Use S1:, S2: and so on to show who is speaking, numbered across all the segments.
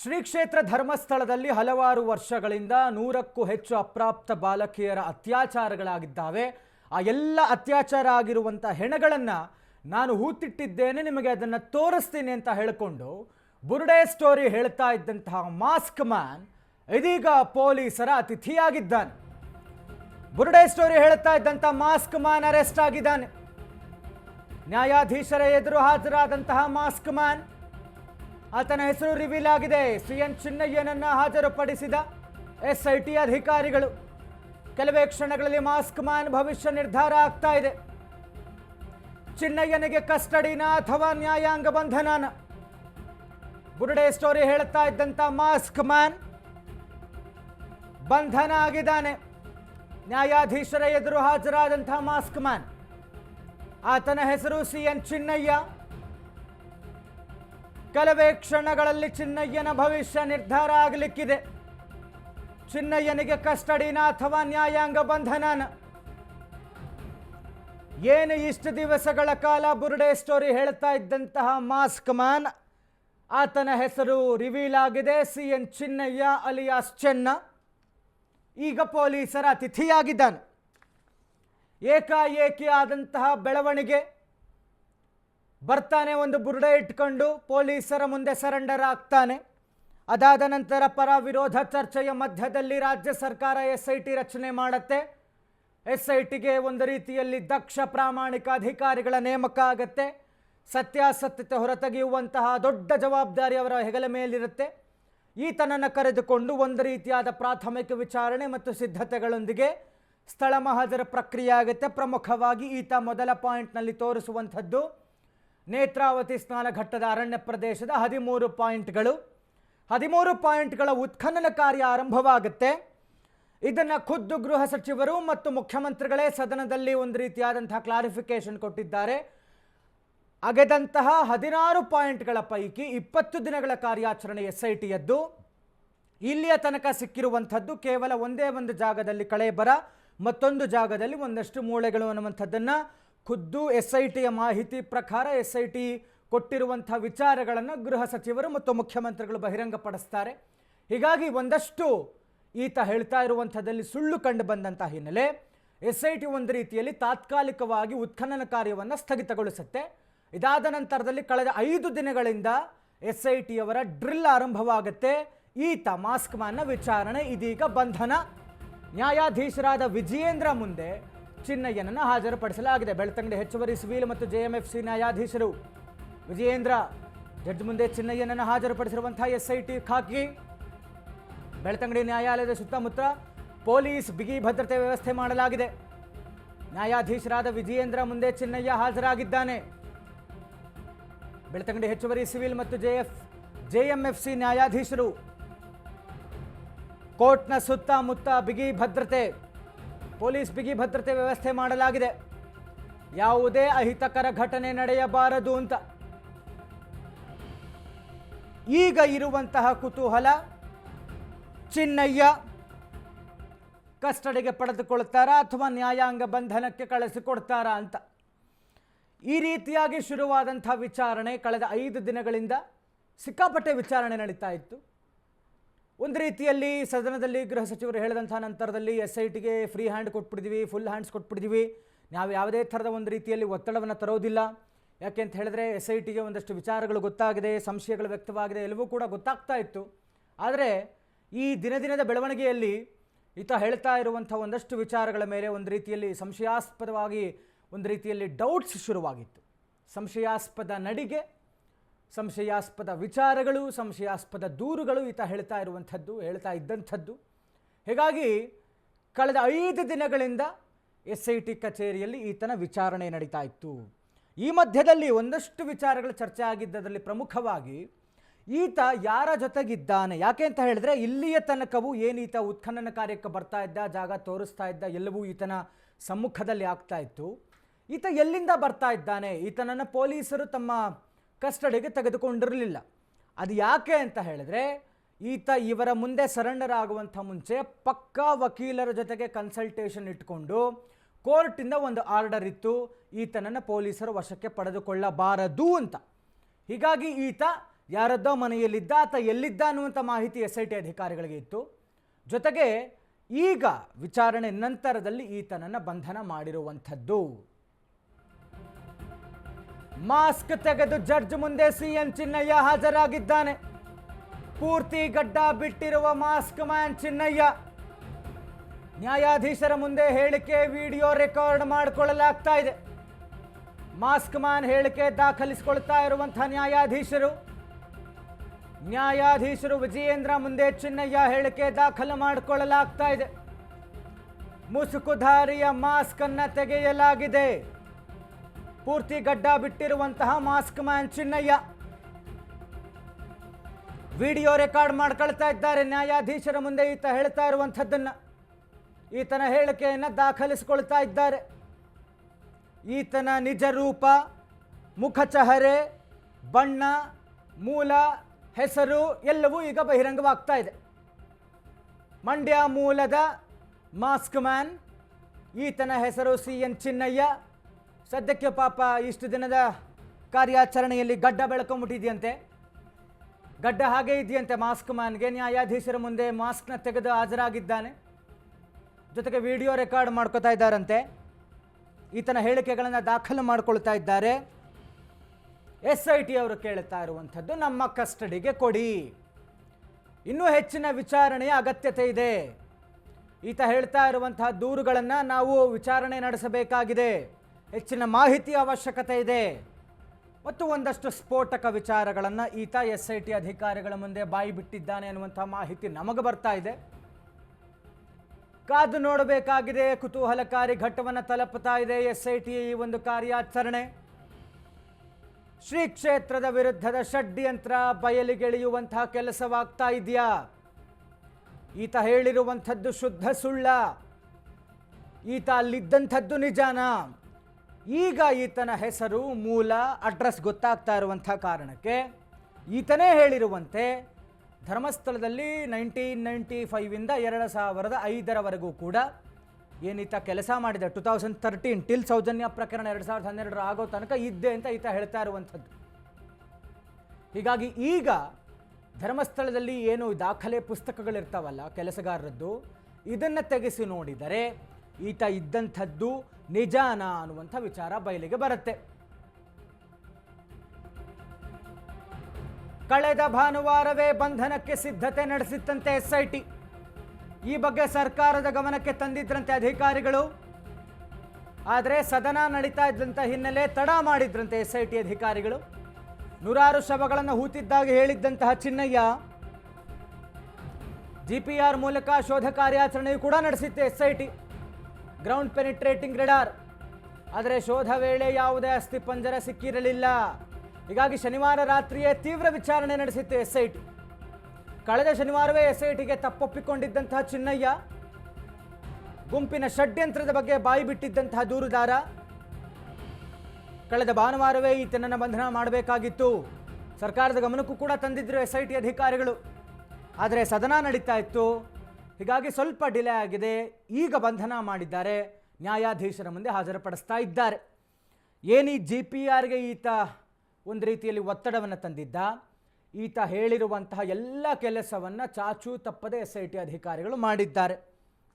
S1: ಶ್ರೀ ಕ್ಷೇತ್ರ ಧರ್ಮಸ್ಥಳದಲ್ಲಿ ಹಲವಾರು ವರ್ಷಗಳಿಂದ ನೂರಕ್ಕೂ ಹೆಚ್ಚು ಅಪ್ರಾಪ್ತ ಬಾಲಕಿಯರ ಅತ್ಯಾಚಾರಗಳಾಗಿದ್ದಾವೆ. ಆ ಎಲ್ಲ ಅತ್ಯಾಚಾರ ಆಗಿರುವಂಥ ಹೆಣಗಳನ್ನು ನಾನು ಹೂತಿಟ್ಟಿದ್ದೇನೆ, ನಿಮಗೆ ಅದನ್ನು ತೋರಿಸ್ತೀನಿ ಅಂತ ಹೇಳಿಕೊಂಡು ಬುರುಡೆ ಸ್ಟೋರಿ ಹೇಳ್ತಾ ಇದ್ದಂತಹ ಮಾಸ್ಕ್ ಮ್ಯಾನ್ ಇದೀಗ ಪೊಲೀಸರ ಅತಿಥಿಯಾಗಿದ್ದಾನೆ. ಬುರುಡೆ ಸ್ಟೋರಿ ಹೇಳ್ತಾ ಇದ್ದಂಥ ಮಾಸ್ಕ್ ಮ್ಯಾನ್ ಅರೆಸ್ಟ್ ಆಗಿದ್ದಾನೆ. ನ್ಯಾಯಾಧೀಶರ ಎದುರು ಹಾಜರಾದಂತಹ ಮಾಸ್ಕ್ ಮ್ಯಾನ್ ಆತನ ಹೆಸರು ರಿವೀಲ್ ಆಗಿದೆ. ಸಿ ಎನ್ ಚಿನ್ನಯ್ಯನನ್ನ ಹಾಜರುಪಡಿಸಿದ ಎಸ್ ಐ ಟಿ ಅಧಿಕಾರಿಗಳು. ಕೆಲವೇ ಕ್ಷಣಗಳಲ್ಲಿ ಮಾಸ್ಕ್ ಮ್ಯಾನ್ ಭವಿಷ್ಯ ನಿರ್ಧಾರ ಆಗ್ತಾ ಇದೆ. ಚಿನ್ನಯ್ಯನಿಗೆ ಕಸ್ಟಡಿನ ಅಥವಾ ನ್ಯಾಯಾಂಗ ಬಂಧನನ? ಬುರುಡೆ ಸ್ಟೋರಿ ಹೇಳ್ತಾ ಇದ್ದಂಥ ಮಾಸ್ಕ್ ಮ್ಯಾನ್ ಬಂಧನ ಆಗಿದ್ದಾನೆ. ನ್ಯಾಯಾಧೀಶರ ಎದುರು ಹಾಜರಾದಂತಹ ಮಾಸ್ಕ್ ಮ್ಯಾನ್. ಆತನ ಹೆಸರು ಸಿ ಎನ್ ಚಿನ್ನಯ್ಯ. ಕೆಲವೇ ಕ್ಷಣಗಳಲ್ಲಿ ಚಿನ್ನಯ್ಯನ ಭವಿಷ್ಯ ನಿರ್ಧಾರ ಆಗಲಿಕ್ಕಿದೆ. ಚಿನ್ನಯ್ಯನಿಗೆ ಕಸ್ಟಡಿನ ಅಥವಾ ನ್ಯಾಯಾಂಗ ಬಂಧನನ? ಏನು ಇಷ್ಟು ದಿವಸಗಳ ಕಾಲ ಬುರುಡೆ ಸ್ಟೋರಿ ಹೇಳ್ತಾ ಇದ್ದಂತಹ ಮಾಸ್ಕ್ ಮ್ಯಾನ್? ಆತನ ಹೆಸರು ರಿವೀಲ್ ಆಗಿದೆ ಸಿ ಎನ್ ಚಿನ್ನಯ್ಯ ಅಲಿಯಾಸ್ ಚೆನ್ನ. ಈಗ ಪೊಲೀಸರ ಅತಿಥಿಯಾಗಿದ್ದಾನೆ. ಏಕಾಏಕಿ ಆದಂತಹ ಬೆಳವಣಿಗೆ. ಬರ್ತಾನೆ ಒಂದು ಬುರುಡೆ ಇಟ್ಕೊಂಡು ಪೊಲೀಸರ ಮುಂದೆ ಸರೆಂಡರ್ ಆಗ್ತಾನೆ. ಅದಾದ ನಂತರ ಪರ ವಿರೋಧ ಚರ್ಚೆಯ ಮಧ್ಯದಲ್ಲಿ ರಾಜ್ಯ ಸರ್ಕಾರ ಎಸ್ ಐ ಟಿ ರಚನೆ ಮಾಡುತ್ತೆ. ಎಸ್ ಐ ಟಿಗೆ ಒಂದು ರೀತಿಯಲ್ಲಿ ದಕ್ಷ ಪ್ರಾಮಾಣಿಕ ಅಧಿಕಾರಿಗಳ ನೇಮಕ ಆಗತ್ತೆ. ಸತ್ಯಾಸತ್ಯತೆ ಹೊರತೆಗೆಯುವಂತಹ ದೊಡ್ಡ ಜವಾಬ್ದಾರಿ ಅವರ ಹೆಗಲ ಮೇಲಿರುತ್ತೆ. ಈತನನ್ನು ಕರೆದುಕೊಂಡು ಒಂದು ರೀತಿಯಾದ ಪ್ರಾಥಮಿಕ ವಿಚಾರಣೆ ಮತ್ತು ಸಿದ್ಧತೆಗಳೊಂದಿಗೆ ಸ್ಥಳ ಮಹಾಜರ ಪ್ರಕ್ರಿಯೆ ಆಗುತ್ತೆ. ಪ್ರಮುಖವಾಗಿ ಈತ ಮೊದಲ ಪಾಯಿಂಟ್ನಲ್ಲಿ ತೋರಿಸುವಂಥದ್ದು ನೇತ್ರಾವತಿ ಸ್ನಾನಘಟ್ಟದ ಅರಣ್ಯ ಪ್ರದೇಶದ ಹದಿಮೂರು ಪಾಯಿಂಟ್ಗಳು. ಹದಿಮೂರು ಪಾಯಿಂಟ್ಗಳ ಉತ್ಖನನ ಕಾರ್ಯ ಆರಂಭವಾಗುತ್ತೆ. ಇದನ್ನು ಖುದ್ದು ಗೃಹ ಸಚಿವರು ಮತ್ತು ಮುಖ್ಯಮಂತ್ರಿಗಳೇ ಸದನದಲ್ಲಿ ಒಂದು ರೀತಿಯಾದಂತಹ ಕ್ಲಾರಿಫಿಕೇಶನ್ ಕೊಟ್ಟಿದ್ದಾರೆ. ಅಗೆದಂತಹ ಹದಿನಾರು ಪಾಯಿಂಟ್ಗಳ ಪೈಕಿ ಇಪ್ಪತ್ತು ದಿನಗಳ ಕಾರ್ಯಾಚರಣೆ ಎಸ್ ಐ ಟಿಯದ್ದು ಇಲ್ಲಿಯ ತನಕ ಸಿಕ್ಕಿರುವಂಥದ್ದು ಕೇವಲ ಒಂದೇ ಒಂದು ಜಾಗದಲ್ಲಿ ಕಳೆ ಬರ ಮತ್ತೊಂದು ಜಾಗದಲ್ಲಿ ಒಂದಷ್ಟು ಮೂಳೆಗಳು ಅನ್ನುವಂಥದ್ದನ್ನು ಖುದ್ದು ಎಸ್ ಐ ಟಿಯ ಮಾಹಿತಿ ಪ್ರಕಾರ ಎಸ್ ಐ ಟಿ ಕೊಟ್ಟಿರುವಂಥ ವಿಚಾರಗಳನ್ನು ಗೃಹ ಸಚಿವರು ಮತ್ತು ಮುಖ್ಯಮಂತ್ರಿಗಳು ಬಹಿರಂಗಪಡಿಸ್ತಾರೆ. ಹೀಗಾಗಿ ಒಂದಷ್ಟು ಈತ ಹೇಳ್ತಾ ಇರುವಂಥದ್ದಲ್ಲಿ ಸುಳ್ಳು ಕಂಡು ಬಂದಂಥ ಹಿನ್ನೆಲೆ ಎಸ್ ಐ ಟಿ ಒಂದು ರೀತಿಯಲ್ಲಿ ತಾತ್ಕಾಲಿಕವಾಗಿ ಉತ್ಖನನ ಕಾರ್ಯವನ್ನು ಸ್ಥಗಿತಗೊಳಿಸುತ್ತೆ. ಇದಾದ ನಂತರದಲ್ಲಿ ಕಳೆದ ಐದು ದಿನಗಳಿಂದ ಎಸ್ ಐ ಟಿಯವರ ಡ್ರಿಲ್ ಆರಂಭವಾಗುತ್ತೆ. ಈತ ಮಾಸ್ಕ್ ಮ್ಯಾನ್ನ ವಿಚಾರಣೆ, ಇದೀಗ ಬಂಧನ. ನ್ಯಾಯಾಧೀಶರಾದ ವಿಜಯೇಂದ್ರ ಮುಂದೆ ಚಿನ್ನಯ್ಯನನ್ನು ಹಾಜರುಪಡಿಸಲಾಗಿದೆ. ಬೆಳ್ತಂಗಡಿ ಹೆಚ್ಚುವರಿ ಸಿವಿಲ್ ಮತ್ತು ಜೆಎಂಎಫ್ಸಿ ನ್ಯಾಯಾಧೀಶರು ವಿಜಯೇಂದ್ರ, ಜಡ್ಜ್ ಮುಂದೆ ಚಿನ್ನಯ್ಯನನ್ನು ಹಾಜರುಪಡಿಸಿರುವಂತಹ ಎಸ್ಐಟಿ ಖಾಕಿ ಬೆಳ್ತಂಗಡಿ ನ್ಯಾಯಾಲಯದ ಸುತ್ತಮುತ್ತ ಪೊಲೀಸ್ ಬಿಗಿ ಭದ್ರತೆ ವ್ಯವಸ್ಥೆ ಮಾಡಲಾಗಿದೆ. ನ್ಯಾಯಾಧೀಶರಾದ ವಿಜಯೇಂದ್ರ ಮುಂದೆ ಚಿನ್ನಯ್ಯ ಹಾಜರಾಗಿದ್ದಾನೆ. ಬೆಳ್ತಂಗಡಿ ಹೆಚ್ಚುವರಿ ಸಿವಿಲ್ ಮತ್ತು ಜೆಎಫ್ ಜೆಎಂಎಫ್ಸಿ ನ್ಯಾಯಾಧೀಶರು. ಕೋರ್ಟ್ನ ಸುತ್ತಮುತ್ತ ಬಿಗಿ ಭದ್ರತೆ ಪೊಲೀಸ್ ಬಿಗಿ ಭದ್ರತೆ ವ್ಯವಸ್ಥೆ ಮಾಡಲಾಗಿದೆ. ಯಾವುದೇ ಅಹಿತಕರ ಘಟನೆ ನಡೆಯಬಾರದು ಅಂತ. ಈಗ ಇರುವಂತಹ ಕುತೂಹಲ, ಚಿನ್ನಯ್ಯ ಕಸ್ಟಡಿಗೆ ಪಡೆದುಕೊಳ್ತಾರಾ ಅಥವಾ ನ್ಯಾಯಾಂಗ ಬಂಧನಕ್ಕೆ ಕಳಿಸಿಕೊಡ್ತಾರಾ ಅಂತ. ಈ ರೀತಿಯಾಗಿ ಶುರುವಾದಂಥ ವಿಚಾರಣೆ ಕಳೆದ ಐದು ದಿನಗಳಿಂದ ಸಿಕ್ಕಾಪಟ್ಟೆ ವಿಚಾರಣೆ ನಡೀತಾ ಇತ್ತು. ಒಂದು ರೀತಿಯಲ್ಲಿ ಸದನದಲ್ಲಿ ಗೃಹ ಸಚಿವರು ಹೇಳಿದಂಥ ನಂತರದಲ್ಲಿ ಎಸ್ ಐ ಟಿಗೆ ಫ್ರೀ ಹ್ಯಾಂಡ್ ಕೊಟ್ಬಿಟ್ಟಿದ್ದೀವಿ ಫುಲ್ ಹ್ಯಾಂಡ್ಸ್ ಕೊಟ್ಬಿಟ್ಟಿದ್ದೀವಿ ನಾವು ಯಾವುದೇ ಥರದ ಒಂದು ರೀತಿಯಲ್ಲಿ ಒತ್ತಡವನ್ನು ತರೋದಿಲ್ಲ. ಯಾಕೆ ಅಂತ ಹೇಳಿದ್ರೆ ಎಸ್ ಐ ಟಿಗೆ ಒಂದಷ್ಟು ವಿಚಾರಗಳು ಗೊತ್ತಾಗಿದೆ, ಸಂಶಯಗಳು ವ್ಯಕ್ತವಾಗಿದೆ, ಎಲ್ಲವೂ ಕೂಡ ಗೊತ್ತಾಗ್ತಾ ಇತ್ತು. ಆದರೆ ಈ ದಿನ ದಿನದ ಬೆಳವಣಿಗೆಯಲ್ಲಿ ಈತ ಹೇಳ್ತಾ ಇರುವಂಥ ಒಂದಷ್ಟು ವಿಚಾರಗಳ ಮೇಲೆ ಒಂದು ರೀತಿಯಲ್ಲಿ ಸಂಶಯಾಸ್ಪದವಾಗಿ, ಒಂದು ರೀತಿಯಲ್ಲಿ ಡೌಟ್ಸ್ ಶುರುವಾಗಿತ್ತು. ಸಂಶಯಾಸ್ಪದ ನಡಿಗೆ ಸಂಶಯಾಸ್ಪದ ವಿಚಾರಗಳು, ಸಂಶಯಾಸ್ಪದ ದೂರುಗಳು ಈತ ಹೇಳ್ತಾ ಇರುವಂಥದ್ದು, ಹೇಳ್ತಾ ಇದ್ದಂಥದ್ದು. ಹೀಗಾಗಿ ಕಳೆದ ಐದು ದಿನಗಳಿಂದ ಎಸ್ ಐ ಟಿ ಕಚೇರಿಯಲ್ಲಿ ಈತನ ವಿಚಾರಣೆ ನಡೀತಾ ಇತ್ತು. ಈ ಮಧ್ಯದಲ್ಲಿ ಒಂದಷ್ಟು ವಿಚಾರಗಳು ಚರ್ಚೆ ಆಗಿದ್ದದರಲ್ಲಿ ಪ್ರಮುಖವಾಗಿ ಈತ ಯಾರ ಜೊತೆಗಿದ್ದಾನೆ? ಯಾಕೆ ಅಂತ ಹೇಳಿದ್ರೆ ಇಲ್ಲಿಯ ತನಕವೂ ಏನು ಈತ ಉತ್ಖನನ ಕಾರ್ಯಕ್ಕೆ ಬರ್ತಾ ಇದ್ದ, ಜಾಗ ತೋರಿಸ್ತಾ ಇದ್ದ, ಎಲ್ಲವೂ ಈತನ ಸಮ್ಮುಖದಲ್ಲಿ ಆಗ್ತಾ ಇತ್ತು. ಈತ ಎಲ್ಲಿಂದ ಬರ್ತಾ ಇದ್ದಾನೆ? ಈತನನ್ನು ಪೊಲೀಸರು ತಮ್ಮ ಕಸ್ಟಡಿಗೆ ತೆಗೆದುಕೊಂಡಿರಲಿಲ್ಲ. ಅದು ಯಾಕೆ ಅಂತ ಹೇಳಿದ್ರೆ, ಈತ ಇವರ ಮುಂದೆ ಸರೆಂಡರ್ ಆಗುವಂಥ ಮುಂಚೆ ಪಕ್ಕಾ ವಕೀಲರ ಜೊತೆಗೆ ಕನ್ಸಲ್ಟೇಷನ್ ಇಟ್ಕೊಂಡು ಕೋರ್ಟಿಂದ ಒಂದು ಆರ್ಡರ್ ಇತ್ತು, ಈತನನ್ನು ಪೊಲೀಸರು ವಶಕ್ಕೆ ಪಡೆದುಕೊಳ್ಳಬಾರದು ಅಂತ. ಹೀಗಾಗಿ ಈತ ಯಾರದ್ದೋ ಮನೆಯಲ್ಲಿದ್ದ ಆತ ಎಲ್ಲಿದ್ದ ಅನ್ನುವಂಥ ಮಾಹಿತಿ ಎಸ್ ಐ ಟಿ ಅಧಿಕಾರಿಗಳಿಗೆ ಇತ್ತು. ಜೊತೆಗೆ ಈಗ ವಿಚಾರಣೆ ನಂತರದಲ್ಲಿ ಈತನನ್ನು ಬಂಧನ ಮಾಡಿರುವಂಥದ್ದು. ಮಾಸ್ಕ್ ತೆಗೆದು ಜಡ್ಜ್ ಮುಂದೆ ಸಿಎಂ ಚಿನ್ನಯ್ಯ ಹಾಜರಾಗಿದ್ದಾನೆ. ಪೂರ್ತಿ ಗಡ್ಡ ಬಿಟ್ಟಿರುವ ಮಾಸ್ಕ್ ಮ್ಯಾನ್ ಚಿನ್ನಯ್ಯ. ನ್ಯಾಯಾಧೀಶರ ಮುಂದೆ ಹೇಳಿಕೆ ವಿಡಿಯೋ ರೆಕಾರ್ಡ್ ಮಾಡಿಕೊಳ್ಳಲಾಗ್ತಾ ಇದೆ. ಮಾಸ್ಕ್ ಮ್ಯಾನ್ ಹೇಳಿಕೆ ದಾಖಲಿಸಿಕೊಳ್ತಾ ಇರುವಂತಹ ನ್ಯಾಯಾಧೀಶರು. ನ್ಯಾಯಾಧೀಶರು ವಿಜಯೇಂದ್ರ ಮುಂದೆ ಚಿನ್ನಯ್ಯ ಹೇಳಿಕೆ ದಾಖಲು ಮಾಡಿಕೊಳ್ಳಲಾಗ್ತಾ ಇದೆ. ಮುಸುಕುಧಾರಿಯ ಮಾಸ್ಕ್ ಅನ್ನ ತೆಗೆಯಲಾಗಿದೆ. ಪೂರ್ತಿ ಗಡ್ಡ ಬಿಟ್ಟಿರುವಂತಹ mask man Chinnayya. Video record ಮಾಡ್ಕೊಳ್ತಾ ಇದ್ದಾರೆ. ನ್ಯಾಯಾಧೀಶರ ಮುಂದೆ ಈತ ಹೇಳ್ತಾ ಇರುವಂಥದ್ದನ್ನು, ಈತನ ಹೇಳಿಕೆಯನ್ನು ದಾಖಲಿಸಿಕೊಳ್ತಾ ಇದ್ದಾರೆ. ಈತನ ನಿಜ ರೂಪ ಮುಖಚಹರೆ ಬಣ್ಣ, ಮೂಲ, ಹೆಸರು ಎಲ್ಲವೂ ಈಗ ಬಹಿರಂಗವಾಗ್ತಾ ಇದೆ. ಮಂಡ್ಯ ಮೂಲದ ಮಾಸ್ಕ್ ಮ್ಯಾನ್, ಈತನ ಹೆಸರು ಸಿ ಎನ್ ಚಿನ್ನಯ್ಯ. ಸದ್ಯಕ್ಕೆ ಪಾಪ ಇಷ್ಟು ದಿನದ ಕಾರ್ಯಾಚರಣೆಯಲ್ಲಿ ಗಡ್ಡ ಬೆಳ್ಕೊಂಬಿಟ್ಟಿದೆಯಂತೆ ಗಡ್ಡ ಹಾಗೆ ಇದೆಯಂತೆ ಮಾಸ್ಕ್ ಮ್ಯಾನ್ಗೆ ನ್ಯಾಯಾಧೀಶರ ಮುಂದೆ ಮಾಸ್ಕ್ನ ತೆಗೆದು ಹಾಜರಾಗಿದ್ದಾನೆ. ಜೊತೆಗೆ ವಿಡಿಯೋ ರೆಕಾರ್ಡ್ ಮಾಡ್ಕೋತಾ ಇದ್ದಾರಂತೆ. ಈತನ ಹೇಳಿಕೆಗಳನ್ನು ದಾಖಲು ಮಾಡ್ಕೊಳ್ತಾ ಇದ್ದಾರೆ. ಎಸ್ ಐ ಟಿ ಅವರು ಕೇಳ್ತಾ ಇರುವಂಥದ್ದು, ನಮ್ಮ ಕಸ್ಟಡಿಗೆ ಕೊಡಿ. ಇನ್ನೂ ಹೆಚ್ಚಿನ ವಿಚಾರಣೆಯ ಅಗತ್ಯತೆ ಇದೆ. ಈತ ಹೇಳ್ತಾ ಇರುವಂತಹ ದೂರುಗಳನ್ನು ನಾವು ವಿಚಾರಣೆ ನಡೆಸಬೇಕಾಗಿದೆ. ಹೆಚ್ಚಿನ ಮಾಹಿತಿ ಅವಶ್ಯಕತೆ ಇದೆ. ಮತ್ತು ಒಂದಷ್ಟು ಸ್ಫೋಟಕ ವಿಚಾರಗಳನ್ನು ಈತ ಎಸ್ ಐ ಟಿ ಅಧಿಕಾರಿಗಳ ಮುಂದೆ ಬಾಯಿ ಬಿಟ್ಟಿದ್ದಾನೆ ಅನ್ನುವಂಥ ಮಾಹಿತಿ ನಮಗೆ ಬರ್ತಾ ಇದೆ. ಕಾದು ನೋಡಬೇಕಾಗಿದೆ, ಕುತೂಹಲಕಾರಿ ಘಟ್ಟವನ್ನು ತಲುಪುತ್ತಾ ಇದೆ ಎಸ್ ಐ ಟಿ ಈ ಒಂದು ಕಾರ್ಯಾಚರಣೆ. ಶ್ರೀ ಕ್ಷೇತ್ರದ ವಿರುದ್ಧದ ಷಡ್ಯಂತ್ರ ಬಯಲಿಗೆಳೆಯುವಂತಹ ಕೆಲಸವಾಗ್ತಾ ಇದೆಯಾ? ಈತ ಹೇಳಿರುವಂಥದ್ದು ಶುದ್ಧ ಸುಳ್ಳ. ಈತ ಅಲ್ಲಿದ್ದಂಥದ್ದು ನಿಜಾನ? ಈಗ ಈತನ ಹೆಸರು ಮೂಲ, ಅಡ್ರೆಸ್ ಗೊತ್ತಾಗ್ತಾ ಇರುವಂಥ ಕಾರಣಕ್ಕೆ ಈತನೇ ಹೇಳಿರುವಂತೆ ಧರ್ಮಸ್ಥಳದಲ್ಲಿ ನೈನ್ಟೀನ್ ನೈಂಟಿ ಫೈವಿಂದ ಎರಡು ಸಾವಿರದ ಐದರವರೆಗೂ ಕೂಡ ಏನೀತ ಕೆಲಸ ಮಾಡಿದ two thousand thirteen till Sowjanya ಪ್ರಕರಣ ಎರಡು ಸಾವಿರದ ಹನ್ನೆರಡರ ಆಗೋ ತನಕ ಇದ್ದೆ ಅಂತ ಈತ ಹೇಳ್ತಾ ಇರುವಂಥದ್ದು. ಹೀಗಾಗಿ ಈಗ ಧರ್ಮಸ್ಥಳದಲ್ಲಿ ಏನು ದಾಖಲೆ ಪುಸ್ತಕಗಳಿರ್ತಾವಲ್ಲ ಕೆಲಸಗಾರರದ್ದು, ಇದನ್ನು ತೆಗೆಸಿ ನೋಡಿದರೆ ಈತ ಇದ್ದಂಥದ್ದು ನಿಜಾನ ಅನ್ನುವಂಥ ವಿಚಾರ ಬಯಲಿಗೆ ಬರುತ್ತೆ. ಕಳೆದ ಭಾನುವಾರವೇ ಬಂಧನಕ್ಕೆ ಸಿದ್ಧತೆ ನಡೆಸಿತ್ತಂತೆ ಎಸ್ ಐ ಟಿ ಈ ಬಗ್ಗೆ ಸರ್ಕಾರದ ಗಮನಕ್ಕೆ ತಂದಿದ್ರಂತೆ ಅಧಿಕಾರಿಗಳು. ಆದರೆ ಸದನ ನಡೀತಾ ಇದ್ದಂಥ ಹಿನ್ನೆಲೆ ತಡ ಮಾಡಿದ್ರಂತೆ ಎಸ್ ಐ ಟಿ ಅಧಿಕಾರಿಗಳು. ನೂರಾರು ಶವಗಳನ್ನು ಹೂತಿದ್ದಾಗ ಹೇಳಿದ್ದಂತಹ ಚಿನ್ನಯ್ಯ. ಜಿ ಪಿ ಆರ್ ಮೂಲಕ ಶೋಧ ಕಾರ್ಯಾಚರಣೆಯು ಕೂಡ ನಡೆಸಿತ್ತು S I ground penetrating radar ಆದರೆ ಶೋಧ ವೇಳೆ ಯಾವುದೇ ಅಸ್ಥಿಪಂಜರ ಸಿಕ್ಕಿರಲಿಲ್ಲ. ಹೀಗಾಗಿ ಶನಿವಾರ ರಾತ್ರಿಯೇ ತೀವ್ರ ವಿಚಾರಣೆ ನಡೆಸಿತ್ತು ಎಸ್ ಐ ಟಿ ಕಳೆದ ಶನಿವಾರವೇ ಎಸ್ ಐ ಟಿಗೆ ತಪ್ಪೊಪ್ಪಿಕೊಂಡಿದ್ದಂತಹ ಚಿನ್ನಯ್ಯ, ಗುಂಪಿನ ಷಡ್ಯಂತ್ರದ ಬಗ್ಗೆ ಬಾಯಿ ಬಿಟ್ಟಿದ್ದಂತಹ ದೂರುದಾರ, ಕಳೆದ ಭಾನುವಾರವೇ ಈತನನ್ನು ಬಂಧನ ಮಾಡಬೇಕಾಗಿತ್ತು. ಸರ್ಕಾರದ ಗಮನಕ್ಕೂ ಕೂಡ ತಂದಿದ್ದರು ಎಸ್ ಐ ಟಿ ಅಧಿಕಾರಿಗಳು. ಆದರೆ ಸದನ ನಡೀತಾ ಇತ್ತು. ಹೀಗಾಗಿ ಸ್ವಲ್ಪ ಡಿಲೇ ಆಗಿದೆ. ಈಗ ಬಂಧನ ಮಾಡಿದ್ದಾರೆ. ನ್ಯಾಯಾಧೀಶರ ಮುಂದೆ ಹಾಜರುಪಡಿಸ್ತಾ ಇದ್ದಾರೆ. ಏನೀ ಜಿ ಪಿ ಆರ್ಗೆ ಈತ ಒಂದು ರೀತಿಯಲ್ಲಿ ಒತ್ತಡವನ್ನು ತಂದಿದ್ದ, ಈತ ಹೇಳಿರುವಂತಹ ಎಲ್ಲ ಕೆಲಸವನ್ನು ಚಾಚೂ ತಪ್ಪದೆ ಎಸ್ ಐ ಟಿ ಅಧಿಕಾರಿಗಳು ಮಾಡಿದ್ದಾರೆ.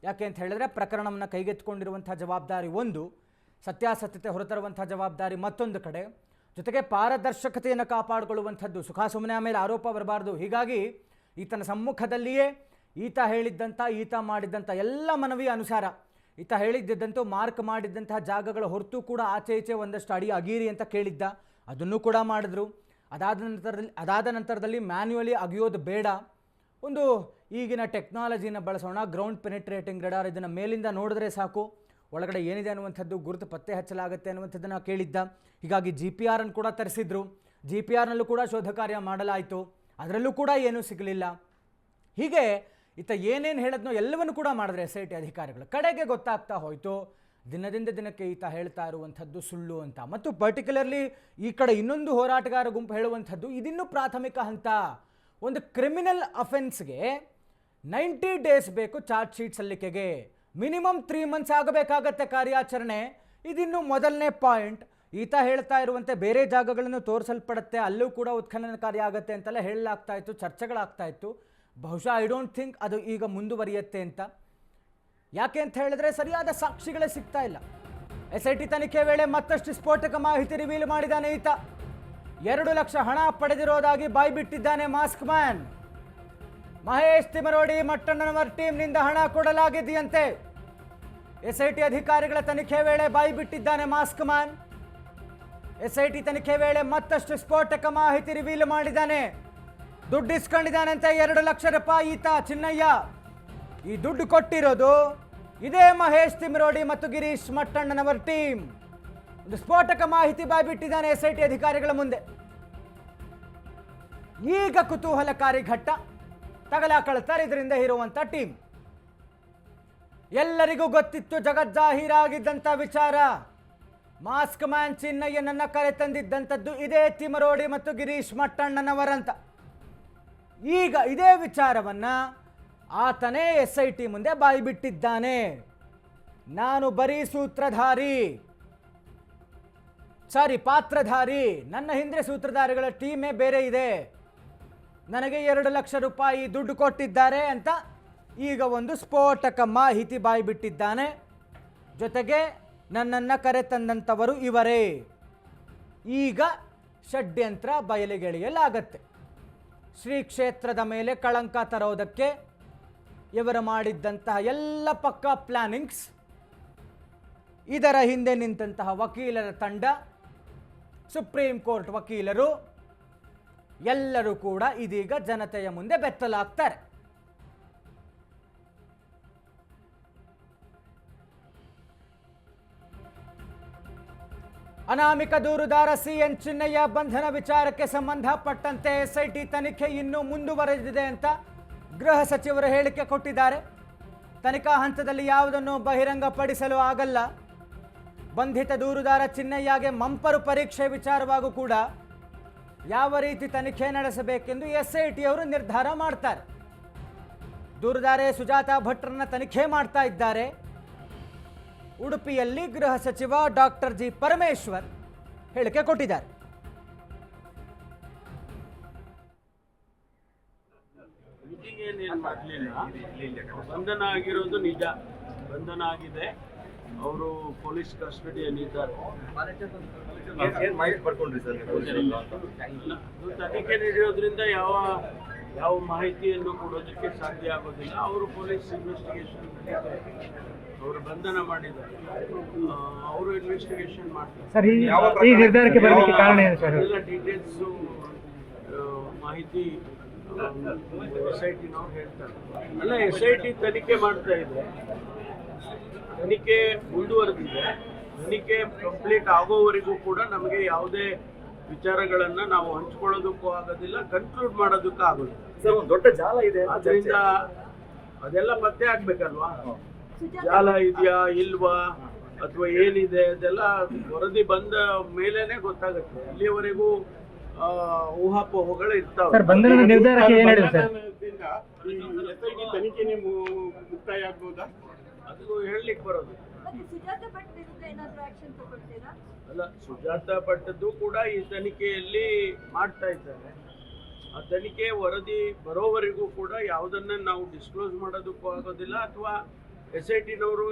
S1: ಯಾಕೆ ಅಂತ ಹೇಳಿದ್ರೆ ಪ್ರಕರಣವನ್ನು ಕೈಗೆತ್ತಿಕೊಂಡಿರುವಂಥ ಜವಾಬ್ದಾರಿ ಒಂದು, ಸತ್ಯಾಸತ್ಯತೆ ಹೊರತರುವಂಥ ಜವಾಬ್ದಾರಿ ಮತ್ತೊಂದು ಕಡೆ. ಜೊತೆಗೆ ಪಾರದರ್ಶಕತೆಯನ್ನು ಕಾಪಾಡಿಕೊಳ್ಳುವಂಥದ್ದು ಸುಖಾಸುಮ್ಮನೆ ಆಮೇಲೆ ಆರೋಪ ಬರಬಾರ್ದು. ಹೀಗಾಗಿ ಈತನ ಸಮ್ಮುಖದಲ್ಲಿಯೇ ಈತ ಹೇಳಿದ್ದಂಥ ಈತ ಮಾಡಿದ್ದಂಥ ಎಲ್ಲ ಮನವಿ ಅನುಸಾರ ಈತ ಹೇಳಿದ್ದಂತೂ ಮಾರ್ಕ್ ಮಾಡಿದ್ದಂತಹ ಜಾಗಗಳ ಹೊರತು ಕೂಡ ಆಚೆ ಈಚೆ ಒಂದಷ್ಟು ಅಡಿ ಅಗೀರಿ ಅಂತ ಕೇಳಿದ್ದ. ಅದನ್ನು ಕೂಡ ಮಾಡಿದ್ರು. ಅದಾದ ನಂತರದಲ್ಲಿ ಅದಾದ ನಂತರದಲ್ಲಿ ಮ್ಯಾನ್ಯುವಲಿ ಅಗಿಯೋದು ಬೇಡ. ಒಂದು ಈಗಿನ ಟೆಕ್ನಾಲಜಿನ ಬಳಸೋಣ ಗ್ರೌಂಡ್ ಪೆನಿಟ್ರೇಟಿಂಗ್ ರೆಡಾರ್ ಇದನ್ನು ಮೇಲಿಂದ ನೋಡಿದ್ರೆ ಸಾಕು. ಒಳಗಡೆ ಏನಿದೆ ಅನ್ನುವಂಥದ್ದು, ಗುರುತು ಪತ್ತೆ ಹಚ್ಚಲಾಗುತ್ತೆ ಅನ್ನುವಂಥದ್ದನ್ನು ಕೇಳಿದ್ದ. ಹೀಗಾಗಿ ಜಿ ಪಿ ಆರನ್ನು ಕೂಡ ತರಿಸಿದ್ರು. ಜಿ ಪಿ ಆರ್ನಲ್ಲೂ ಕೂಡ ಶೋಧ ಕಾರ್ಯ ಮಾಡಲಾಯಿತು. ಅದರಲ್ಲೂ ಕೂಡ ಏನೂ ಸಿಗಲಿಲ್ಲ. ಹೀಗೆ ಈತ ಏನೇನು ಹೇಳದ್ನೋ ಎಲ್ಲವನ್ನು ಕೂಡ ಮಾಡಿದ್ರೆ ಎಸ್ ಅಧಿಕಾರಿಗಳು. ಕಡೆಗೆ ಗೊತ್ತಾಗ್ತಾ ಹೋಯಿತು, ದಿನದಿಂದ ದಿನಕ್ಕೆ ಈತ ಹೇಳ್ತಾ ಇರುವಂಥದ್ದು ಸುಳ್ಳು ಅಂತ. ಮತ್ತು ಪರ್ಟಿಕ್ಯುಲರ್ಲಿ ಈ ಕಡೆ ಇನ್ನೊಂದು ಹೋರಾಟಗಾರ ಗುಂಪು ಹೇಳುವಂಥದ್ದು ಇದಿನ್ನೂ ಪ್ರಾಥಮಿಕ ಹಂತ. ಒಂದು ಕ್ರಿಮಿನಲ್ ಅಫೆನ್ಸ್ಗೆ ನೈಂಟಿ ಡೇಸ್ ಬೇಕು ಚಾರ್ಜ್ ಶೀಟ್ ಸಲ್ಲಿಕೆಗೆ. ಮಿನಿಮಮ್ ತ್ರೀ ಮಂತ್ಸ್ ಆಗಬೇಕಾಗತ್ತೆ ಕಾರ್ಯಾಚರಣೆ. ಇದಿನ್ನು ಮೊದಲನೇ ಪಾಯಿಂಟ್ ಈತ ಹೇಳ್ತಾ ಇರುವಂತೆ ಬೇರೆ ಜಾಗಗಳನ್ನು ತೋರಿಸಲ್ಪಡುತ್ತೆ, ಅಲ್ಲೂ ಕೂಡ ಉತ್ಖನನಕಾರಿ ಆಗುತ್ತೆ ಅಂತೆಲ್ಲ ಹೇಳಲಾಗ್ತಾ ಇತ್ತು, ಚರ್ಚೆಗಳಾಗ್ತಾ ಇತ್ತು. ಬಹುಶಃ ಐ ಡೋಂಟ್ ಥಿಂಕ್ ಅದು ಈಗ ಮುಂದುವರಿಯುತ್ತೆ ಅಂತ. ಯಾಕೆ ಅಂತ ಹೇಳಿದ್ರೆ ಸರಿಯಾದ ಸಾಕ್ಷಿಗಳೇ ಸಿಗ್ತಾ ಇಲ್ಲ. ಎಸ್ ಐ ಟಿ ತನಿಖೆ ವೇಳೆ ಮತ್ತಷ್ಟು ಸ್ಫೋಟಕ ಮಾಹಿತಿ ರಿವೀಲ್ ಮಾಡಿದ್ದಾನೆ ಈತ. ಎರಡು ಲಕ್ಷ ಹಣ ಪಡೆದಿರೋದಾಗಿ ಬಾಯ್ಬಿಟ್ಟಿದ್ದಾನೆ ಮಾಸ್ಕ್ ಮ್ಯಾನ್. ಮಹೇಶ್ ತಿಮರೋಡಿ ಮಟ್ಟಣ್ಣನವರ್ ಟೀಮ್ನಿಂದ ಹಣ ಕೊಡಲಾಗಿದೆಯಂತೆ. ಎಸ್ ಐ ಟಿ ಅಧಿಕಾರಿಗಳ ತನಿಖೆ ವೇಳೆ ಬಾಯ್ಬಿಟ್ಟಿದ್ದಾನೆ mask man. S I T ತನಿಖೆ ವೇಳೆ ಮತ್ತಷ್ಟು ಸ್ಫೋಟಕ ಮಾಹಿತಿ ರಿವೀಲ್ ಮಾಡಿದ್ದಾನೆ. ದುಡ್ಡು ಇಸ್ಕೊಂಡಿದ್ದಾನಂತೆ ಎರಡು ಲಕ್ಷ ರೂಪಾಯಿ ಈತ ಚಿನ್ನಯ್ಯ. ಈ ದುಡ್ಡು ಕೊಟ್ಟಿರೋದು ಇದೇ ಮಹೇಶ್ ತಿಮ್ರೋಡಿ ಮತ್ತು ಗಿರೀಶ್ ಮಟ್ಟಣ್ಣನವರ್ ಟೀಮ್. ಒಂದು ಸ್ಫೋಟಕ ಮಾಹಿತಿ ಬಾಯ್ಬಿಟ್ಟಿದ್ದಾನೆ ಎಸ್ ಐ ಟಿ ಅಧಿಕಾರಿಗಳ ಮುಂದೆ. ಈಗ ಕುತೂಹಲಕಾರಿ ಘಟ್ಟ. ತಗಲಾಕಳ್ತಾರೆ ಇದರಿಂದ ಇರುವಂತ ಟೀಮ್. ಎಲ್ಲರಿಗೂ ಗೊತ್ತಿತ್ತು ಜಗಜ್ಜಾಹೀರಾಗಿದ್ದಂಥ ವಿಚಾರ. ಮಾಸ್ಕ್ ಮ್ಯಾನ್ ಚಿನ್ನಯ್ಯನನ್ನ ಕರೆ ತಂದಿದ್ದಂಥದ್ದು ಇದೇ ತಿಮರೋಡಿ ಮತ್ತು ಗಿರೀಶ್ ಮಟ್ಟಣ್ಣನವರಂತ. ಈಗ ಇದೇ ವಿಚಾರವನ್ನ ಆತನೇ ಎಸ್ ಐ ಟಿ ಮುಂದೆ ಬಾಯಿಬಿಟ್ಟಿದ್ದಾನೆ. ನಾನು ಬರೀ ಸೂತ್ರಧಾರಿ. ಸಾರಿ, ಪಾತ್ರಧಾರಿ. ನನ್ನ ಹಿಂದೆ ಸೂತ್ರಧಾರಿಗಳ ಟೀಮೇ ಬೇರೆ ಇದೆ. ನನಗೆ ಎರಡು ಲಕ್ಷ ರೂಪಾಯಿ ದುಡ್ಡು ಕೊಟ್ಟಿದ್ದಾರೆ ಅಂತ ಈಗ ಒಂದು ಸ್ಫೋಟಕ ಮಾಹಿತಿ ಬಾಯಿಬಿಟ್ಟಿದ್ದಾನೆ. ಜೊತೆಗೆ ನನ್ನನ್ನು ಕರೆತಂದಂಥವರು ಇವರೇ. ಈಗ ಷಡ್ಯಂತ್ರ ಬಯಲಿಗೆಳೆಯಲಾಗತ್ತೆ. ಶ್ರೀ ಕ್ಷೇತ್ರದ ಮೇಲೆ ಕಳಂಕ ತರೋದಕ್ಕೆ ಇವರು ಮಾಡಿದ್ದಂತಹ ಎಲ್ಲ ಪಕ್ಕ ಪ್ಲಾನಿಂಗ್ಸ್ ಇದರ ಹಿಂದೆ ನಿಂತಹ ವಕೀಲರ ತಂಡ, ಸುಪ್ರೀಂ ಕೋರ್ಟ್ ವಕೀಲರು ಎಲ್ಲರೂ ಕೂಡ ಇದೀಗ ಜನತೆಯ ಮುಂದೆ ಬೆತ್ತಲಾಗ್ತಾರೆ. ಅನಾಮಿಕ ದೂರುದಾರ ಸಿ ಎನ್ ಚಿನ್ನಯ್ಯ ಬಂಧನ ವಿಚಾರಕ್ಕೆ ಸಂಬಂಧಪಟ್ಟಂತೆ ಎಸ್ಐಟಿ ತನಿಖೆ ಇನ್ನೂ ಮುಂದುವರೆದಿದೆ ಅಂತ ಗೃಹ ಸಚಿವರು ಹೇಳಿಕೆ ಕೊಟ್ಟಿದ್ದಾರೆ. ತನಿಖಾ ಹಂತದಲ್ಲಿ ಯಾವುದನ್ನು ಬಹಿರಂಗಪಡಿಸಲು ಆಗಲ್ಲ. ಬಂಧಿತ ದೂರುದಾರ ಚಿನ್ನಯ್ಯಗೆ ಮಂಪರು ಪರೀಕ್ಷೆ ವಿಚಾರವಾಗೂ ಕೂಡ ಯಾವ ರೀತಿ ತನಿಖೆ ನಡೆಸಬೇಕೆಂದು ಎಸ್ ಐ ಟಿ ಅವರು ನಿರ್ಧಾರ ಮಾಡ್ತಾರೆ. ದೂರುದಾರೆ ಸುಜಾತಾ ಭಟ್ರನ್ನ ತನಿಖೆ ಮಾಡ್ತಾ ಇದ್ದಾರೆ. ಉಡುಪಿಯಲ್ಲಿ ಗೃಹ ಸಚಿವ ಡಾಕ್ಟರ್ ಜಿ ಪರಮೇಶ್ವರ್ ಹೇಳಿಕೆ ಕೊಟ್ಟಿದ್ದಾರೆ.
S2: ಮೀಟಿಂಗ್ ಏನೇನು ಮಾಡಲಿಲ್ಲ ಬಂಧನ ಆಗಿರೋದು ನಿಜ. ಬಂಧನ ಆಗಿದೆ. ಅವರು ಪೊಲೀಸ್ ಕಸ್ಟಡಿಯಲ್ಲಿದ್ದಾರೆ ತನಿಖೆ ನಡೆಯೋದ್ರಿಂದ ಯಾವ ಯಾವ ಮಾಹಿತಿಯನ್ನು ಕೊಡೋದಕ್ಕೆ ಸಾಧ್ಯ ಆಗೋದಿಲ್ಲ. ಅವರು ಪೊಲೀಸ್ ಇನ್ವೆಸ್ಟಿಗೇಷನ್ ಅವರು ಬಂಧನ ಮಾಡಿದ್ದಾರೆ. ಅವರು ಇನ್ವೆಸ್ಟಿಗೇಷನ್ ಮಾಡ್ತಾರೆ. ಎಲ್ಲ ಡೀಟೇಲ್ಸು ಮಾಹಿತಿ ಎಸ್ ಐ ಟಿನವ್ರು ಹೇಳ್ತಾರೆ. ಅಲ್ಲ ಎಸ್ ಐ ಟಿ ತನಿಖೆ ಮಾಡ್ತಾ ಇದೆ. ತನಿಖೆ ಮುಂದುವರೆದಿದೆ. ತನಿಖೆ ಕಂಪ್ಲೀಟ್ ಆಗೋವರೆಗೂ ಕೂಡ ನಮಗೆ ಯಾವುದೇ ವಿಚಾರಗಳನ್ನ ನಾವು ಹಂಚ್ಕೊಳ್ಳೋದಕ್ಕೂ ಆಗೋದಿಲ್ಲ ಕನ್ಕ್ಲೂಡ್ ಮಾಡೋದಕ್ಕೂ ಆಗೋದಿಲ್ಲ.
S3: ಸರ್ ಒಂದು ದೊಡ್ಡ ಜಾಲ ಇದೆ ಅಂತ ಚರ್ಚೆ.
S2: ಅದರಿಂದ ಅದೆಲ್ಲ ಪತ್ತೆ ಆಗ್ಬೇಕಲ್ವಾ? ಜಾಲ ಇದೆಯಾ ಇಲ್ವಾ ಅಥವಾ ಏನಿದೆ ಅದೆಲ್ಲ ವರದಿ ಬಂದ ಮೇಲೇನೆ ಗೊತ್ತಾಗುತ್ತೆ. ಅಲ್ಲಿಯವರೆಗೂ ಊಹಾಪೋಹಗಳು ಇರ್ತಾವೆ.
S4: ಸರ್ ಬಂಧನದ ನಿರ್ಧಾರಕ್ಕೆ ಏನು ಹೇಳಿದ್ರು ಸರ್?
S2: ತನಿಖೆನೇ ಮುಕ್ತಾಯ ಆಗ್ಬೋದಾ? ಅದು ಹೇಳಲಿಕ್ಕೆ ಬರೋದು ಅಲ್ಲ ಸುಜಾತ ಭಟ್ಟದ್ದು ಕೂಡ ಈ ತನಿಖೆಯಲ್ಲಿ ಮಾಡ್ತಾ ಇದ್ದಾರೆ. ಆ ತನಿಖೆ ವರದಿ ಬರೋವರೆಗೂ ಕೂಡ ಯಾವುದನ್ನ ನಾವು ಡಿಸ್ಕ್ಲೋಸ್ ಮಾಡೋದಕ್ಕೂ ಆಗೋದಿಲ್ಲ ಅಥವಾ ಎಸ್ ಐ ಟಿನವರು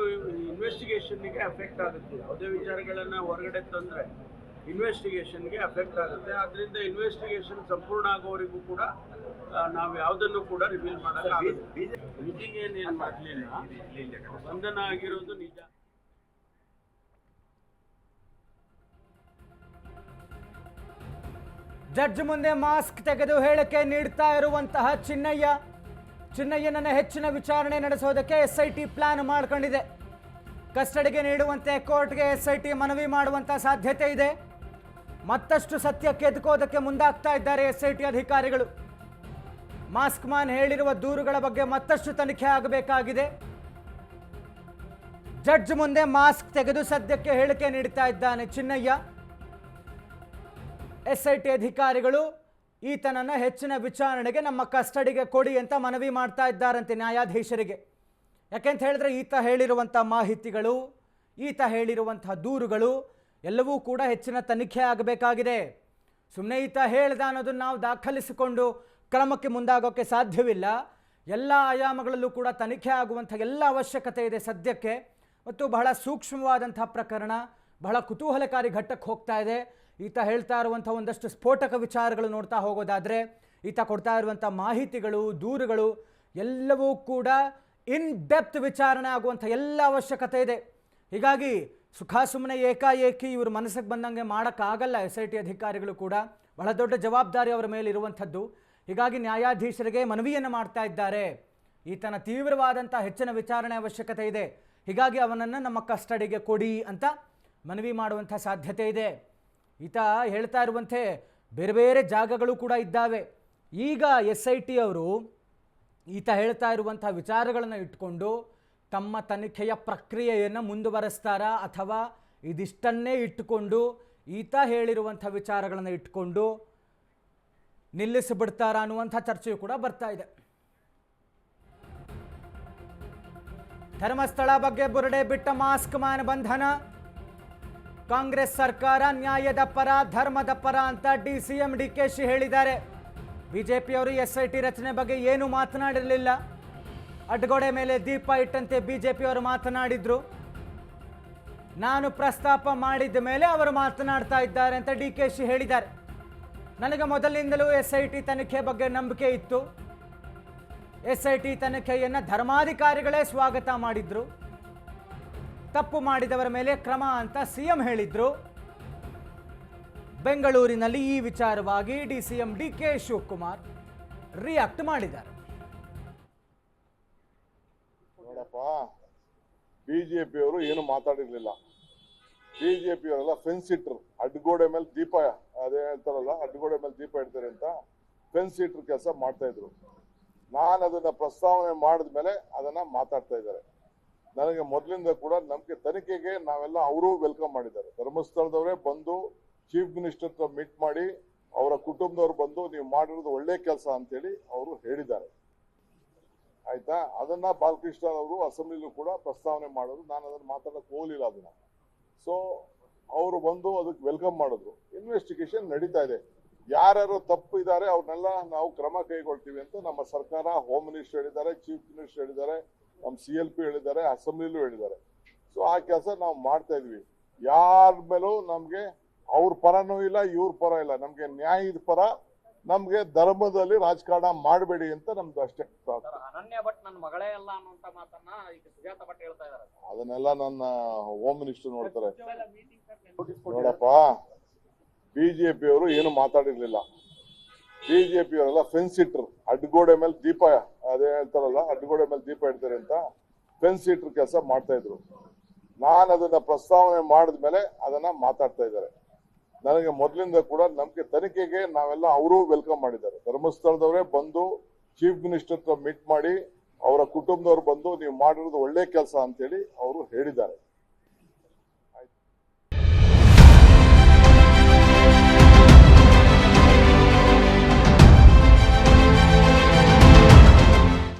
S2: ಇನ್ವೆಸ್ಟಿಗೇಷನ್ಗೆ ಅಫೆಕ್ಟ್ ಆಗುತ್ತೆ. ಯಾವುದೇ ವಿಚಾರಗಳನ್ನ ಹೊರಗಡೆ ತಂದರೆ ಇನ್ವೆಸ್ಟಿಗೇಷನ್ಗೆ ಅಫೆಕ್ಟ್ ಆಗುತ್ತೆ. ಆದ್ದರಿಂದ ಇನ್ವೆಸ್ಟಿಗೇಷನ್ ಸಂಪೂರ್ಣ ಆಗೋವರೆಗೂ ಕೂಡ ನಾವು ಯಾವುದನ್ನು ಕೂಡ ರಿವೀಲ್ ಮಾಡೋಕ್ಕಾಗಲ್ಲ. ಮೀಟಿಂಗ್ ಏನೇನು ಮಾಡಲಿಲ್ಲ? ಬಂಧನ ಆಗಿರೋದು ನಿಜ.
S1: ಜಡ್ಜ್ ಮುಂದೆ ಮಾಸ್ಕ್ ತೆಗೆದು ಹೇಳಿಕೆ ನೀಡ್ತಾ ಇರುವಂತಹ ಚಿನ್ನಯ್ಯ. ಚಿನ್ನಯ್ಯನನ್ನ ಹೆಚ್ಚಿನ ವಿಚಾರಣೆ ನಡೆಸೋದಕ್ಕೆ ಎಸ್ ಐ ಟಿ ಪ್ಲಾನ್ ಮಾಡ್ಕೊಂಡಿದೆ. ಕಸ್ಟಡಿಗೆ ನೀಡುವಂತೆ ಕೋರ್ಟ್ಗೆ ಎಸ್ ಐ ಟಿ ಮನವಿ ಮಾಡುವಂಥ ಸಾಧ್ಯತೆ ಇದೆ. ಮತ್ತಷ್ಟು ಸತ್ಯ ಕೆದಕೋದಕ್ಕೆ ಮುಂದಾಗ್ತಾ ಇದ್ದಾರೆ ಎಸ್ ಐ ಟಿ ಅಧಿಕಾರಿಗಳು. ಮಾಸ್ಕ್ ಮಾನ್ ಹೇಳಿರುವ ದೂರುಗಳ ಬಗ್ಗೆ ಮತ್ತಷ್ಟು ತನಿಖೆ ಆಗಬೇಕಾಗಿದೆ. ಜಡ್ಜ್ ಮುಂದೆ ಮಾಸ್ಕ್ ತೆಗೆದು ಸದ್ಯಕ್ಕೆ ಹೇಳಿಕೆ ನೀಡ್ತಾ ಇದ್ದಾನೆ ಚಿನ್ನಯ್ಯ. ಎಸ್ ಐ ಟಿ ಅಧಿಕಾರಿಗಳು, ಈತನನ್ನು ಹೆಚ್ಚಿನ ವಿಚಾರಣೆಗೆ ನಮ್ಮ ಕಸ್ಟಡಿಗೆ ಕೊಡಿ ಅಂತ ಮನವಿ ಮಾಡ್ತಾ ಇದ್ದಾರಂತೆ ನ್ಯಾಯಾಧೀಶರಿಗೆ. ಯಾಕೆಂತ ಹೇಳಿದ್ರೆ ಈತ ಹೇಳಿರುವಂಥ ಮಾಹಿತಿಗಳು, ಈತ ಹೇಳಿರುವಂಥ ದೂರುಗಳು ಎಲ್ಲವೂ ಕೂಡ ಹೆಚ್ಚಿನ ತನಿಖೆ ಆಗಬೇಕಾಗಿದೆ. ಸುಮ್ಮನೆ ಈತ ಹೇಳ್ದ ಅನ್ನೋದನ್ನು ನಾವು ದಾಖಲಿಸಿಕೊಂಡು ಕ್ರಮಕ್ಕೆ ಮುಂದಾಗೋಕ್ಕೆ ಸಾಧ್ಯವಿಲ್ಲ. ಎಲ್ಲ ಆಯಾಮಗಳಲ್ಲೂ ಕೂಡ ತನಿಖೆ ಆಗುವಂಥ ಎಲ್ಲ ಅವಶ್ಯಕತೆ ಇದೆ ಸದ್ಯಕ್ಕೆ. ಮತ್ತು ಬಹಳ ಸೂಕ್ಷ್ಮವಾದಂಥ ಪ್ರಕರಣ, ಬಹಳ ಕುತೂಹಲಕಾರಿ ಘಟ್ಟಕ್ಕೆ ಹೋಗ್ತಾ ಇದೆ. ಈತ ಹೇಳ್ತಾ ಇರುವಂಥ ಒಂದಷ್ಟು ಸ್ಫೋಟಕ ವಿಚಾರಗಳು ನೋಡ್ತಾ ಹೋಗೋದಾದರೆ, ಈತ ಕೊಡ್ತಾ ಇರುವಂಥ ಮಾಹಿತಿಗಳು, ದೂರುಗಳು ಎಲ್ಲವೂ ಕೂಡ ಇನ್ ಡೆಪ್ತ್ ವಿಚಾರಣೆ ಆಗುವಂಥ ಎಲ್ಲ ಅವಶ್ಯಕತೆ ಇದೆ. ಹೀಗಾಗಿ ಸುಖ ಸುಮ್ಮನೆ ಏಕಾಏಕಿ ಇವರು ಮನಸ್ಸಿಗೆ ಬಂದಂಗೆ ಮಾಡೋಕ್ಕಾಗಲ್ಲ ಎಸ್ ಐ ಟಿ ಅಧಿಕಾರಿಗಳು ಕೂಡ. ಬಹಳ ದೊಡ್ಡ ಜವಾಬ್ದಾರಿ ಅವರ ಮೇಲೆ ಇರುವಂಥದ್ದು. ಹೀಗಾಗಿ ನ್ಯಾಯಾಧೀಶರಿಗೆ ಮನವಿಯನ್ನು ಮಾಡ್ತಾ ಇದ್ದಾರೆ. ಈತನ ತೀವ್ರವಾದಂಥ ಹೆಚ್ಚಿನ ವಿಚಾರಣೆ ಅವಶ್ಯಕತೆ ಇದೆ. ಹೀಗಾಗಿ ಅವನನ್ನು ನಮ್ಮ ಕಸ್ಟಡಿಗೆ ಕೊಡಿ ಅಂತ ಮನವಿ ಮಾಡುವಂಥ ಸಾಧ್ಯತೆ ಇದೆ. ಈತ ಹೇಳ್ತಾ ಇರುವಂತೆ ಬೇರೆ ಬೇರೆ ಜಾಗಗಳು ಕೂಡ ಇದ್ದಾವೆ. ಈಗ ಎಸ್ ಐ ಟಿ ಅವರು ಈತ ಹೇಳ್ತಾ ಇರುವಂಥ ವಿಚಾರಗಳನ್ನು ಇಟ್ಕೊಂಡು ತಮ್ಮ ತನಿಖೆಯ ಪ್ರಕ್ರಿಯೆಯನ್ನು ಮುಂದುವರೆಸ್ತಾರಾ ಅಥವಾ ಇದಿಷ್ಟನ್ನೇ ಇಟ್ಟುಕೊಂಡು ಈತ ಹೇಳಿರುವಂಥ ವಿಚಾರಗಳನ್ನು ಇಟ್ಕೊಂಡು ನಿಲ್ಲಿಸಿಬಿಡ್ತಾರಾ ಅನ್ನುವಂಥ ಚರ್ಚೆಯು ಕೂಡ ಬರ್ತಾ ಇದೆ. ಧರ್ಮಸ್ಥಳ ಬಗ್ಗೆ ಬುರುಡೆ ಬಿಟ್ಟ ಮಾಸ್ಕ್ ಮಾನ ಬಂಧನ. ಕಾಂಗ್ರೆಸ್ ಸರ್ಕಾರ ನ್ಯಾಯದ ಪರ, ಧರ್ಮದ ಪರ ಅಂತ D C M D K she ಹೇಳಿದ್ದಾರೆ. ಬಿಜೆಪಿಯವರು ಎಸ್ ಐ ಟಿ ರಚನೆ ಬಗ್ಗೆ ಏನು ಮಾತನಾಡಿರಲಿಲ್ಲ. ಅಡ್ಗೋಡೆ ಮೇಲೆ ದೀಪ ಇಟ್ಟಂತೆ ಬಿಜೆಪಿಯವರು ಮಾತನಾಡಿದ್ರು. ನಾನು ಪ್ರಸ್ತಾಪ ಮಾಡಿದ ಮೇಲೆ ಅವರು ಮಾತನಾಡ್ತಾ ಇದ್ದಾರೆ ಅಂತ ಡಿ ಕೆ ಶಿ ಹೇಳಿದ್ದಾರೆ. ನನಗೆ ಮೊದಲಿನಿಂದಲೂ ಎಸ್ ಐ ಟಿ ತನಿಖೆ ಬಗ್ಗೆ ನಂಬಿಕೆ ಇತ್ತು. ಎಸ್ ಐ ಟಿ ತನಿಖೆಯನ್ನು ಧರ್ಮಾಧಿಕಾರಿಗಳೇ ಸ್ವಾಗತ ಮಾಡಿದ್ರು. ತಪ್ಪು ಮಾಡಿದವರ ಮೇಲೆ ಕ್ರಮ ಅಂತ ಸಿಎಂ ಹೇಳಿದ್ರು. ಬೆಂಗಳೂರಿನಲ್ಲಿ ಈ ವಿಚಾರವಾಗಿ D C M D K Shivakumar react ಮಾಡಿದ್ದಾರೆ.
S5: ನೋಡಪ್ಪ, ಬಿಜೆಪಿಯವರು ಏನು ಮಾತಾಡಿರ್ಲಿಲ್ಲ. ಬಿಜೆಪಿಯವರೆಲ್ಲ ಫೆನ್ಸ್ ಇಟ್ರು. ಅಡ್ಗೋಡೆ ಮೇಲೆ ದೀಪ, ಅದೇ ಹೇಳ್ತಾರಲ್ಲ ಅಡ್ಗೋಡೆ ಮೇಲೆ ದೀಪ ಇಡ್ತಾರೆ ಅಂತ ಫೆನ್ಸ್ ಇಟ್ರು ಕೆಲಸ ಮಾಡ್ತಾ ಇದ್ರು. ನಾನು ಅದನ್ನ ಪ್ರಸ್ತಾವನೆ ಮಾಡಿದ್ಮೇಲೆ ಅದನ್ನ ಮಾತಾಡ್ತಾ ಇದ್ದಾರೆ. ನನಗೆ ಮೊದಲಿಂದ ಕೂಡ ನಮಗೆ ತನಿಖೆಗೆ ನಾವೆಲ್ಲ ಅವರು ವೆಲ್ಕಮ್ ಮಾಡಿದ್ದಾರೆ. ಧರ್ಮಸ್ಥಳದವರೇ ಬಂದು ಚೀಫ್ ಮಿನಿಸ್ಟರ್ ಹತ್ರ ಮೀಟ್ ಮಾಡಿ ಅವರ ಕುಟುಂಬದವ್ರು ಬಂದು ನೀವು ಮಾಡಿರೋದು ಒಳ್ಳೆ ಕೆಲಸ ಅಂತೇಳಿ ಅವರು ಹೇಳಿದ್ದಾರೆ. ಆಯ್ತಾ? ಅದನ್ನ ಬಾಲಕೃಷ್ಣ ಅವರು ಅಸೆಂಬ್ಲಿಲೂ ಕೂಡ ಪ್ರಸ್ತಾವನೆ ಮಾಡೋದು ನಾನು ಅದನ್ನು ಮಾತಾಡಕ್ಕೆ ಹೋಗಲಿಲ್ಲ ಅದನ್ನ. ಸೊ ಅವರು ಬಂದು ಅದಕ್ಕೆ ವೆಲ್ಕಮ್ ಮಾಡಿದ್ರು. ಇನ್ವೆಸ್ಟಿಗೇಷನ್ ನಡೀತಾ ಇದೆ. ಯಾರ್ಯಾರು ತಪ್ಪು ಇದ್ದಾರೆ ಅವ್ರನ್ನೆಲ್ಲ ನಾವು ಕ್ರಮ ಕೈಗೊಳ್ತೀವಿ ಅಂತ ನಮ್ಮ ಸರ್ಕಾರ ಹೋಮ್ ಮಿನಿಸ್ಟರ್ ಹೇಳಿದ್ದಾರೆ ಚೀಫ್ ಮಿನಿಸ್ಟರ್ ಹೇಳಿದ್ದಾರೆ. ನಮ್ಮ ಸಿ ಎಲ್ ಪಿ ಹೇಳಿದ್ದಾರೆ ಅಸೆಂಬ್ಲಿಲೂ ಹೇಳಿದ್ದಾರೆ. ಸೊ ಆ ಕೆಲಸ ನಾವು ಮಾಡ್ತಾ ಇದ್ವಿ. ಯಾರ ಮೇಲೂ ನಮ್ಗೆ ಅವ್ರ ಪರನೂ ಇಲ್ಲ ಇವ್ರ ಪರ ಇಲ್ಲ. ನಮ್ಗೆ ನ್ಯಾಯದ ಪರ ನಮ್ಗೆ ಧರ್ಮದಲ್ಲಿ ರಾಜಕಾರಣ ಮಾಡಬೇಡಿ ಅಂತ ನಮ್ದು ಅಷ್ಟೇ
S6: ಸರ್ ಅನನ್ಯ ಭಟ್ ನನ್ನ ಮಗಳೇ ಅಲ್ಲ ಅನ್ನುವಂತ ಮಾತನ್ನ ಈಗ ಸುಜಾತ ಭಟ್ ಹೇಳ್ತಾ ಇದಾರೆ
S5: ಅದನ್ನೆಲ್ಲ ನನ್ನ ಹೋಮ್ ಮಿನಿಸ್ಟರ್ ನೋಡ್ತಾರೆ. ನೋಡಪ್ಪ ಬಿಜೆಪಿಯವರು ಏನು ಮಾತಾಡಿರ್ಲಿಲ್ಲ. ಬಿಜೆಪಿಯವರೆಲ್ಲ ಫೆನ್ಸ್ ಇಟ್ರು. ಅಡ್ಗೋಡೆ ಮೇಲೆ ದೀಪ, ಅದೇ ಹೇಳ್ತಾರಲ್ಲ ಅಡ್ಗೋಡೆ ಮೇಲೆ ದೀಪ ಇಡ್ತಾರೆ ಅಂತ ಫೆನ್ಸ್ ಇಟ್ರು ಕೆಲಸ ಮಾಡ್ತಾ ಇದ್ರು. ನಾನು ಅದನ್ನ ಪ್ರಸ್ತಾವನೆ ಮಾಡಿದ್ಮೇಲೆ ಅದನ್ನ ಮಾತಾಡ್ತಾ ಇದ್ದಾರೆ. ನನಗೆ ಮೊದಲಿಂದ ಕೂಡ ನಮಗೆ ತನಿಖೆಗೆ ನಾವೆಲ್ಲ ಅವರು ವೆಲ್ಕಮ್ ಮಾಡಿದ್ದಾರೆ. ಧರ್ಮಸ್ಥಳದವರೇ ಬಂದು ಚೀಫ್ ಮಿನಿಸ್ಟರ್ ಹತ್ರ ಮೀಟ್ ಮಾಡಿ, ಅವರ ಕುಟುಂಬದವ್ರು ಬಂದು ನೀವು ಮಾಡಿರೋದು ಒಳ್ಳೆ ಕೆಲಸ ಅಂತೇಳಿ ಅವರು ಹೇಳಿದ್ದಾರೆ.